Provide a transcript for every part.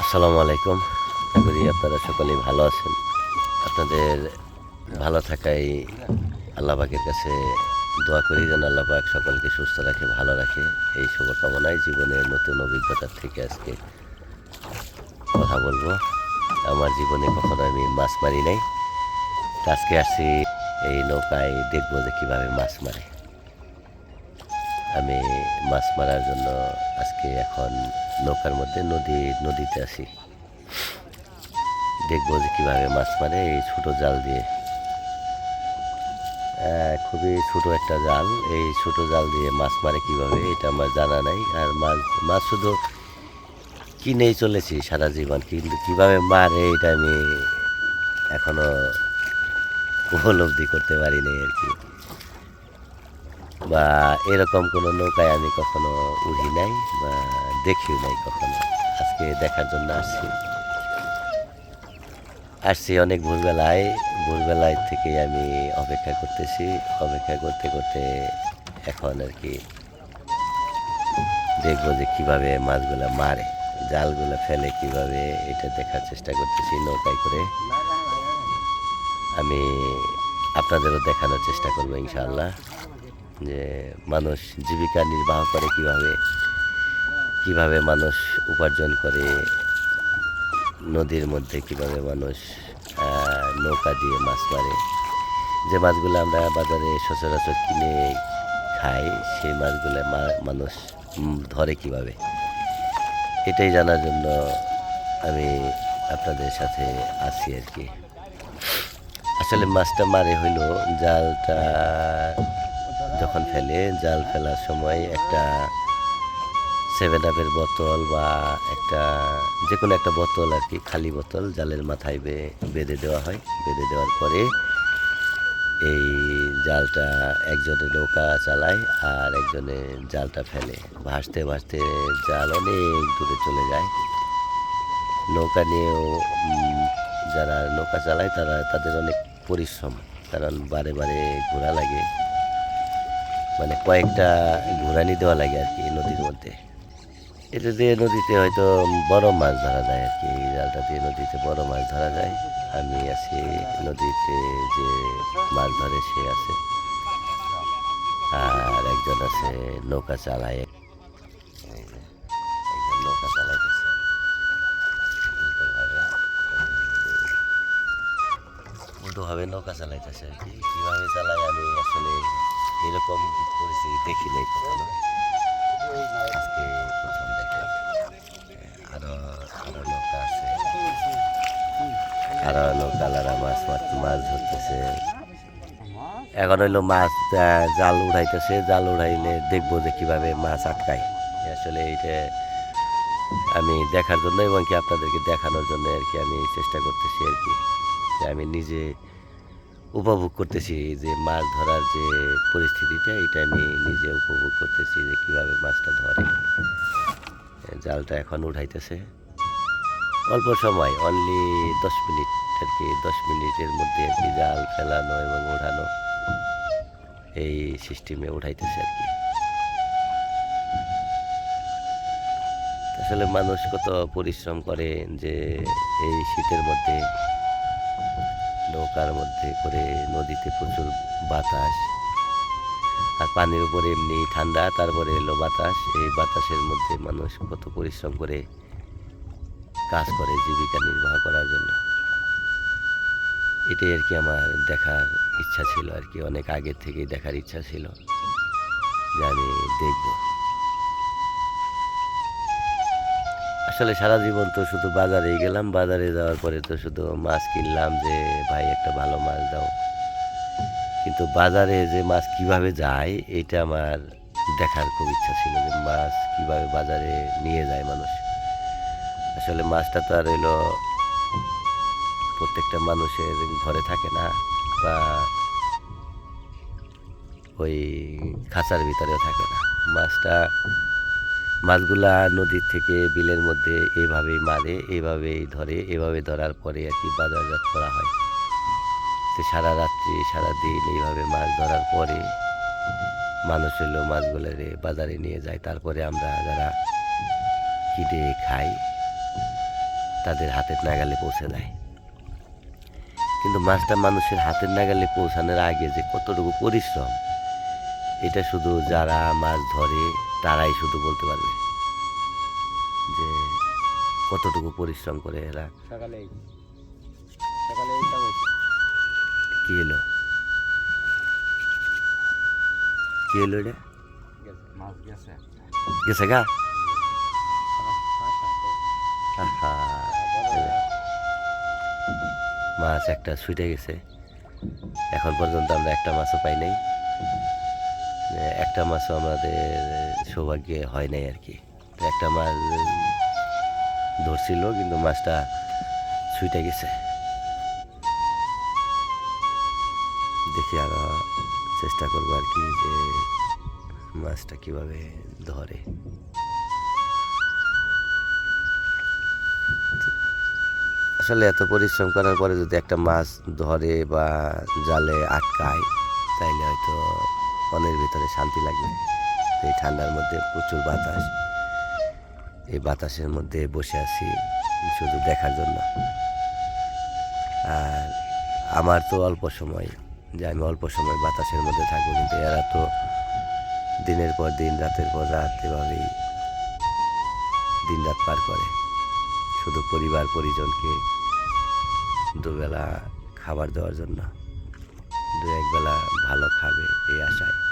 আসসালামু আলাইকুম। আশা করি আপনারা সকলেই ভালো আছেন। আপনাদের ভালো থাকাই আল্লাহ পাকের কাছে দোয়া করি যেন আল্লাহ পাক সকলকে সুস্থ রাখে, ভালো রাখে। এই শুভকামনায় জীবনের নতুন অভিজ্ঞতার থেকে আজকে কথা বলব। আমার জীবনে কখনো আমি মাছ মারি নাই। আজকে আসছি এই নৌকায়, দেখব যে কীভাবে মাছ মারে। আমি মাছ মারার জন্য আজকে এখন নৌকার মধ্যে নদী, নদীতে আসি দেখব যে কীভাবে মাছ মারে এই ছোটো জাল দিয়ে। খুবই ছোট একটা জাল। এই ছোট জাল দিয়ে মাছ মারে কীভাবে, এটা আমার জানা নাই। আর মাছ মাছ শুধু কিনেই চলেছি সারা জীবন। কিন্তু কীভাবে মারে এটা আমি এখনও উপলব্ধি করতে পারিনি আর কি। বা এরকম কোনো নৌকায় আমি কখনো উঠি নাই বা দেখিও নাই কখনো। আজকে দেখার জন্য আসছি। আসছি অনেক ভোরবেলায়। ভোরবেলায় থেকে আমি অপেক্ষা করতেছি। অপেক্ষা করতে করতে এখন আর কি দেখব যে কীভাবে মাছগুলো মারে, জালগুলো ফেলে কীভাবে এটা দেখার চেষ্টা করতেছি নৌকায় করে। আমি আপনাদেরও দেখানোর চেষ্টা করব ইনশাআল্লাহ। যে মানুষ জীবিকা নির্বাহ করে কীভাবে কীভাবে মানুষ উপার্জন করে, নদীর মধ্যে কীভাবে মানুষ নৌকা দিয়ে মাছ মারে। যে মাছগুলো আমরা বাজারে সচরাচর কিনে খাই, সেই মাছগুলো মানুষ ধরে কীভাবে? এটাই জানার জন্য আমি আপনাদের সাথে আছি আর কি। আসলে মাছটা মারে হইল জালটা যখন ফেলে, জাল ফেলার সময় একটা সেভেন আপের বোতল বা একটা যে কোনো একটা বোতল আর কি, খালি বোতল জালের মাথায় বেঁধে দেওয়া হয়। বেঁধে দেওয়ার পরে এই জালটা একজনে নৌকা চালায় আর একজনে জালটা ফেলে। ভাসতে ভাসতে জাল অনেক দূরে চলে যায়। নৌকা নিয়েও যারা নৌকা চালায় তারা, তাদের অনেক পরিশ্রম, কারণ বারে বারে ঘোরা লাগে। মানে কয়েকটা ঘোরানি দেওয়া লাগে আর কি নদীর মধ্যে। এটা দিয়ে নদীতে হয়তো বড় মাছ ধরা যায় আর কি, এই জালটা দিয়ে নদীতে বড় মাছ ধরা যায়। আমি আছি নদীতে যে মাছ ধরে সে আছে। আর একজন আছে নৌকা চালায়। নৌকা চালাইতেছে উল্টোভাবে নৌকা চালাইতেছে আর কি। কীভাবে চালায় আমি আসলে এরকম পরিস্থিতি দেখি নাই কখনো। আজকে প্রথম দেখলাম। আরও আরও নৌকা আছে। আরও নৌকালারা মাছ মাছ ধরতেছে। এখন হইল মাছ জাল উঠাইতেছে জাল উঠাইলে দেখব যে কীভাবে মাছ আটকায়। আসলে এইটা আমি দেখার জন্য এবং কি আপনাদেরকে দেখানোর জন্য আর কি আমি চেষ্টা করতেছি আর কি। যে আমি নিজে উপভোগ করতেছি, যে মাছ ধরার যে পরিস্থিতিটা, এটা আমি নিজে উপভোগ করতেছি, যে কীভাবে মাছটা ধরে। জালটা এখন উঠাইতেছে। অল্প সময় অনলি দশ মিনিট আর কি, দশ মিনিটের মধ্যে আর কি জাল ফেলানো এবং ওঠানো এই সিস্টেমে উঠাইতেছে আর কি। আসলে মানুষ কত পরিশ্রম করে যে এই শীতের মধ্যে নৌকার মধ্যে করে নদীতে প্রচুর বাতাস। আর পানির উপরে এমনি ঠান্ডা, তারপরে এলো বাতাস। এই বাতাসের মধ্যে মানুষ কত পরিশ্রম করে কাজ করে জীবিকা নির্বাহ করার জন্য। এটাই আর কি আমার দেখার ইচ্ছা ছিল আর কি। অনেক আগের থেকেই দেখার ইচ্ছা ছিল যে আমি দেখব। আসলে সারা জীবন তো শুধু বাজারেই গেলাম, বাজারে যাওয়ার পরে তো শুধু মাছ কিনলাম যে, ভাই, একটা ভালো মাছ দাও। কিন্তু বাজারে যে মাছ কীভাবে যায়, এটা আমার দেখার খুব ইচ্ছা ছিল যে মাছ কীভাবে বাজারে নিয়ে যায় মানুষ। আসলে মাছটা তো আর হইল প্রত্যেকটা মানুষের ঘরে থাকে না, বা ওই খাঁচার ভিতরেও থাকে না। মাছটা মাছগুলা নদীর থেকে বিলের মধ্যে এভাবেই মারে, এভাবেই ধরে, এভাবে ধরার পরে আর কি বাজারজাত করা হয়। তো সারা রাত্রি, সারা দিন এইভাবে মাছ ধরার পরে মানুষ হলো মাছগুলোরে বাজারে নিয়ে যায়। তারপরে আমরা যারা কিনে খাই, তাদের হাতের নাগালে পৌঁছে দেয়। কিন্তু মাছটা মানুষের হাতের নাগালে পৌঁছানোর আগে যে কতটুকু পরিশ্রম, এটা শুধু যারা মাছ ধরে তারাই শুধু বলতে পারবে যে কতটুকু পরিশ্রম করে এরা সকালে সকালে কি এলো কি এলো এটা গেছে গেছে গা? মাছ একটা ছুটে গেছে। এখন পর্যন্ত আমরা একটা মাছও পাই নাই। একটা মাছও আমাদের সৌভাগ্যে হয় নাই আর কি। একটা মাছ ধরছিল, কিন্তু মাছটা ছুটে গেছে। দেখি আরও চেষ্টা করব আর কি যে মাছটা কীভাবে ধরে। আসলে এত পরিশ্রম করার পরে যদি একটা মাছ ধরে বা জালে আটকায়, তাইলে হয়তো মনের ভিতরে শান্তি লাগবে। এই ঠান্ডার মধ্যে প্রচুর বাতাস। এই বাতাসের মধ্যে বসে আছি শুধু দেখার জন্য। আর আমার তো অল্প সময়, যে আমি অল্প সময় বাতাসের মধ্যে থাকব, কিন্তু এরা তো দিনের পর দিন, রাতের পর রাত এভাবেই দিন রাত পার করে। শুধু পরিবার, পরিজনকে দুবেলা খাবার দেওয়ার জন্য। দু একবেলা ভালো খাবে এই আশায়।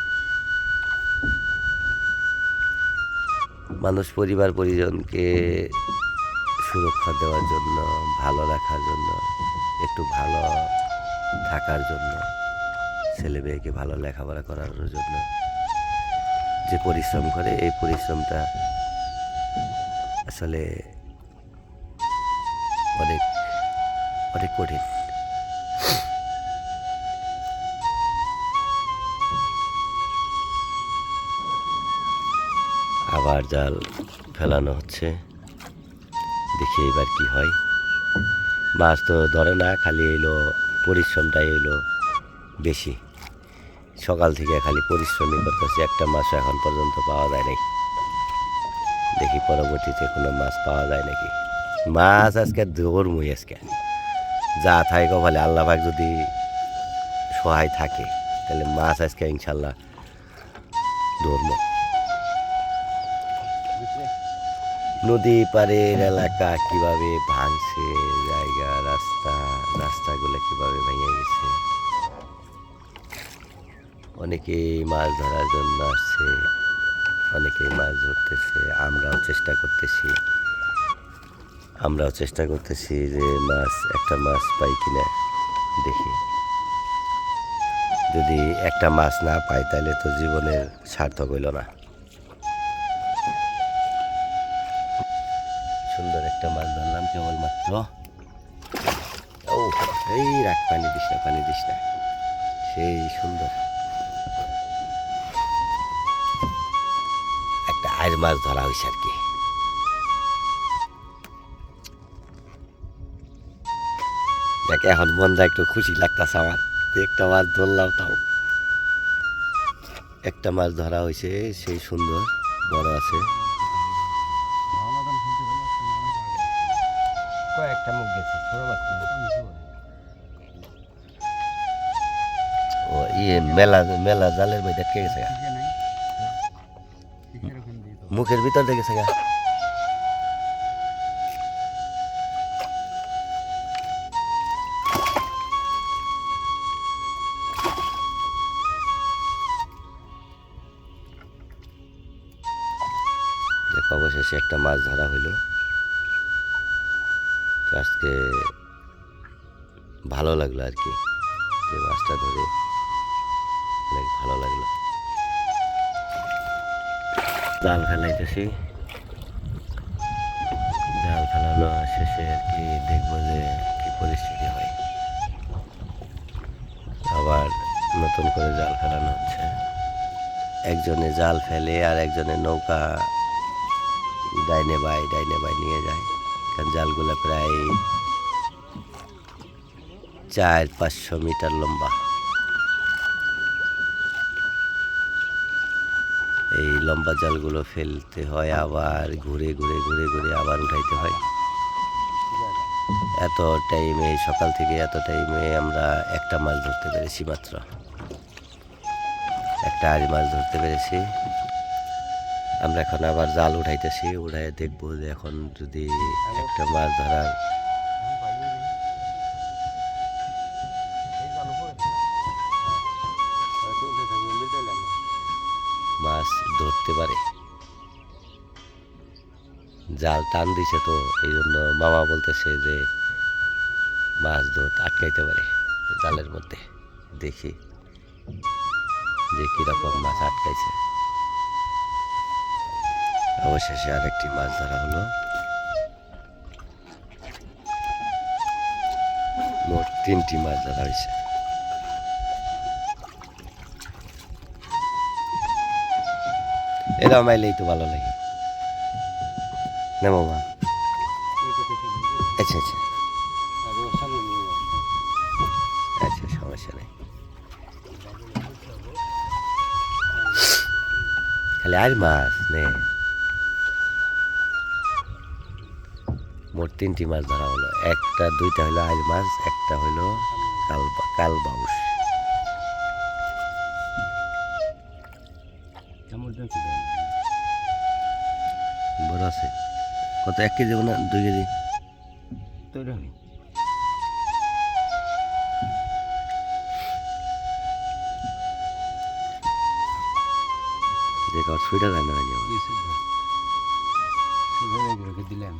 মানুষ পরিবার, পরিজনকে সুরক্ষা দেওয়ার জন্য, ভালো রাখার জন্য, একটু ভালো থাকার জন্য, ছেলে মেয়েকে ভালো লেখাপড়া করানোর জন্য যে পরিশ্রম করে, এই পরিশ্রমটা আসলে অনেক অনেক কঠিন। আবার জাল ফেলানো হচ্ছে। দেখি এবার কি হয়। মাছ তো ধরে না, খালি এলো, পরিশ্রমটাই এলো বেশি। সকাল থেকে খালি পরিশ্রমই করতেছি, একটা মাছ এখন পর্যন্ত পাওয়া যায় নাই। দেখি পরবর্তীতে কোনো মাছ পাওয়া যায় নাকি। মাছ আজকে ধরমই আজকে। যা থাকে কপালে আল্লাহ পাক যদি সহায় থাকে, তাহলে মাছ আজকে ইনশাল্লাহ ধরবো নদী পাড়ের এলাকা কীভাবে ভাঙছে, জায়গা, রাস্তা, রাস্তাগুলো কীভাবে ভেঙে গেছে? অনেকেই মাছ ধরার জন্য আসছে, অনেকেই মাছ ধরতেছে, আমরাও চেষ্টা করতেছি। আমরাও চেষ্টা করতেছি যে মাছ, একটা মাছ পাই কিনা দেখি। যদি একটা মাছ না পাই, তাহলে তো জীবনের সার্থক হইল না। কেবলমাত্র ও এই রাখ পানি দিস না পানি দিস না সেই সুন্দর একটা আয়ের মাছ ধরা হয়েছে আর কি দেখ এখন মনটা একটু খুশি লাগতেছে আমার একটা মাছ ধরলাম তাও একটা মাছ ধরা হয়েছে সেই সুন্দর বড় আছে কয়েকটা মুখ গেছে ছোট বাচ্চা। ও ইয়ে মেলা মেলা জালের মধ্যে আটকে গেছে মুখের ভিতর দিয়ে গেছে অবশেষে একটা মাছ ধরা হইল। আজকে ভালো লাগল আর কি। যে মাছটা ধরে অনেক ভালো লাগল। জাল ফেলাইতেছি। জাল ফেলানো শেষে আর কি দেখব যে কি পরিস্থিতি হয়। আবার নতুন করে জাল ফেলানো হচ্ছে। একজনে জাল ফেলে আর একজনে নৌকা ডাইনে বাই ডাইনে বাই নিয়ে যায়। জালগুলো প্রায় চার পাঁচশো মিটার লম্বা। এই লম্বা জালগুলো ফেলতে হয়, আবার ঘুরে ঘুরে ঘুরে ঘুরে আবার উঠাইতে হয়। এত টাইমে সকাল থেকে এত টাইমে আমরা একটা মাছ ধরতে পেরেছি মাত্র। একটা আড়ি মাছ ধরতে পেরেছি। আমরা এখন আবার জাল উঠাইতেছি উঠাই দেখব যে এখন যদি একটা মাছ ধরার মাছ ধরতে পারে। জাল টান দিছে তো, এই জন্য মামা বলতেছে যে মাছ ধর আটকাইতে পারে জালের মধ্যে। দেখি যে কীরকম মাছ আটকাইছে। অবশেষে আরেকটি মাছ ধরা হলো। মোট তিনটি মাছ ধরা হয়েছে। এরকম আইলেই তো ভালো লাগে। না মামা আচ্ছা আচ্ছা। আচ্ছা সমস্যা নেই। খালি আর মাছ নে। মোট তিনটি মাছ ধরা হলো। একটা দুইটা হলো আইল মাছ একটা হলো কাল কাল বাউস বড় আছে। কত এক কেজি না? দুই কেজি। কার সুইটার আমার দিলাম।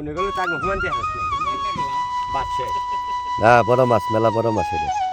হুমান নাই বাচ্চা হ্যাঁ বড় মাছ মেলা বড় মাছ এটা।